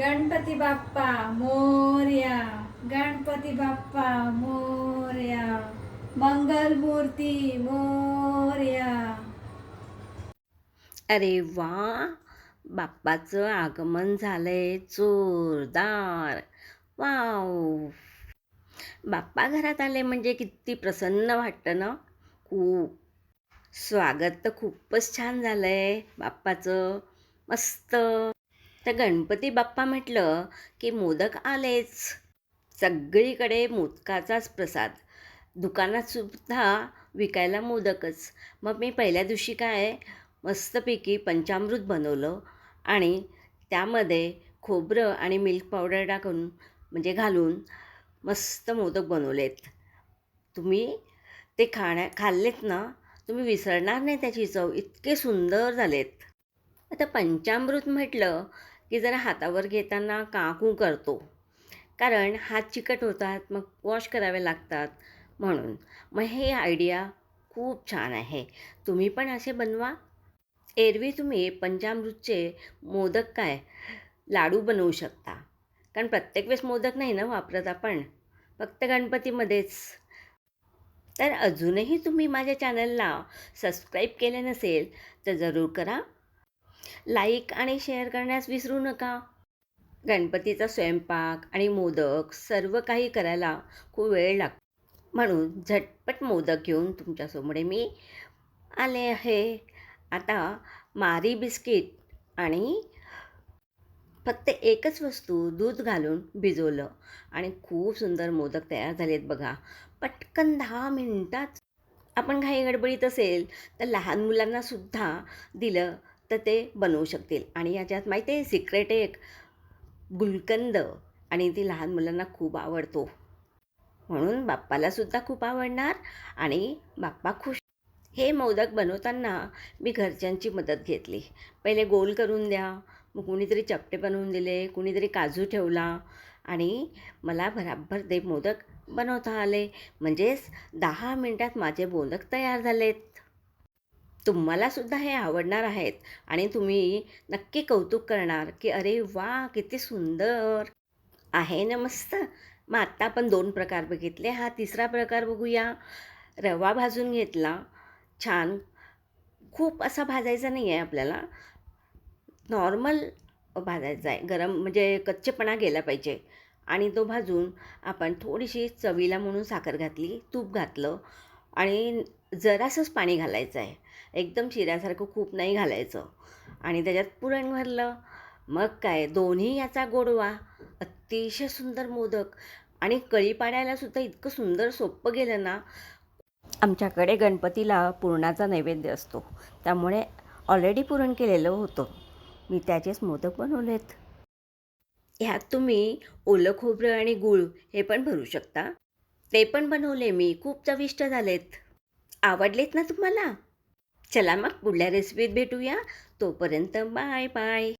गणपती बाप्पा मोर्या. गणपती बाप्पा मोर्या. मंगल मूर्ती मोर्या. अरे वा बाप्पाचं आगमन झालंय जोरदार. वाव. बाप्पा घरात आले म्हणजे किती प्रसन्न वाटतं ना? खूप. स्वागत तर खूपच छान झालंय बाप्पाचं. मस्त. तर गणपती बाप्पा म्हटलं की मोदक आलेच. सगळीकडे मोदकाचाच प्रसाद. दुकानातसुद्धा विकायला मोदकच. मग मी पहिल्या दिवशी काय मस्तपैकी पंचामृत बनवलं आणि त्यामध्ये खोबरं आणि मिल्क पावडर टाकून म्हणजे घालून मस्त मोदक बनवलेत. तुम्ही ते खाण्या खाल्लेत ना तुम्ही विसरणार नाही त्याची चव. इतके सुंदर झालेत. आता पंचामृत म्हटलं की जरा हातावर घेताना काकू करतो. कारण हात चिकट होतात मग वॉश करावे लागतात म्हणून. मग हे आयडिया खूप छान आहे. तुम्ही पण असे बनवा. एरवी तुम्ही पंचामृतचे मोदक काय? लाडू बनवू शकता. कारण प्रत्येक वेळेस मोदक नाही ना वापरत आपण. फक्त गणपतीमध्येच. तर अजूनही तुम्ही माझ्या चॅनलला सबस्क्राईब केले नसेल तर जरूर करा. लाईक आणि शेअर करण्यास विसरू नका. गणपतीचा स्वयंपाक आणि मोदक सर्व काही करायला खूप वेळ लागतो. म्हणून झटपट मोदक घेऊन तुमच्यासमोर मी आले आहे. आता मारी बिस्किट आणि फक्त एकच वस्तू दूध घालून भिजवलं आणि खूप सुंदर मोदक तयार झालेत बघा. पटकन दहा मिनटात. आपण घाई गडबडीत असेल तर लहान मुलांनासुद्धा दिलं. तर ते बनवू शकतील. आणि याच्यात माहिती आहे सिक्रेट एक गुलकंद आणि ती लहान मुलांना खूप आवडतो. म्हणून बाप्पालासुद्धा खूप आवडणार आणि बाप्पा खुश. हे मोदक बनवताना मी घरच्यांची मदत घेतली. पहिले गोल करून द्या मग कुणीतरी चपटे बनवून दिले कुणीतरी काजू ठेवला आणि मला भराभर ते मोदक बनवता आले. म्हणजेच दहा मिनटात माझे मोदक तयार झालेत. तुम्हालासुद्धा हे आवडणार आहेत. आणि तुम्ही नक्की कौतुक करणार की अरे वा किती सुंदर. आहे ना मस्त. मग आत्ता आपण दोन प्रकार बघितले. हा तिसरा प्रकार बघूया. रवा भाजून घेतला. छान. खूप असा भाजायचा नाही आहे आपल्याला. नॉर्मल भाजायचा आहे. गरम म्हणजे कच्चेपणा गेला पाहिजे. आणि तो भाजून आपण थोडीशी चवीला म्हणून साखर घातली तूप घातलं. आणि जरासंच पाणी घालायचं आहे. एकदम शिऱ्यासारखं खूप नाही घालायचं. आणि त्याच्यात पुरण भरलं. मग काय दोन्ही याचा गोडवा. अतिशय सुंदर मोदक. आणि कळी पाडायलासुद्धा इतकं सुंदर सोपं गेलं ना. आमच्याकडे गणपतीला पुरणाचा नैवेद्य असतो. त्यामुळे ऑलरेडी पुरण केलेलं होतं. मी त्याचेच मोदक बनवलेत. ह्यात तुम्ही ओलं खोबरं आणि गूळ हे पण भरू शकता. ते पण बनवले मी. खूप चविष्ट झालेत. आवडलेत ना तुम्हाला? चला मग पुढल्या रेसिपीत भेटूया. तोपर्यंत बाय बाय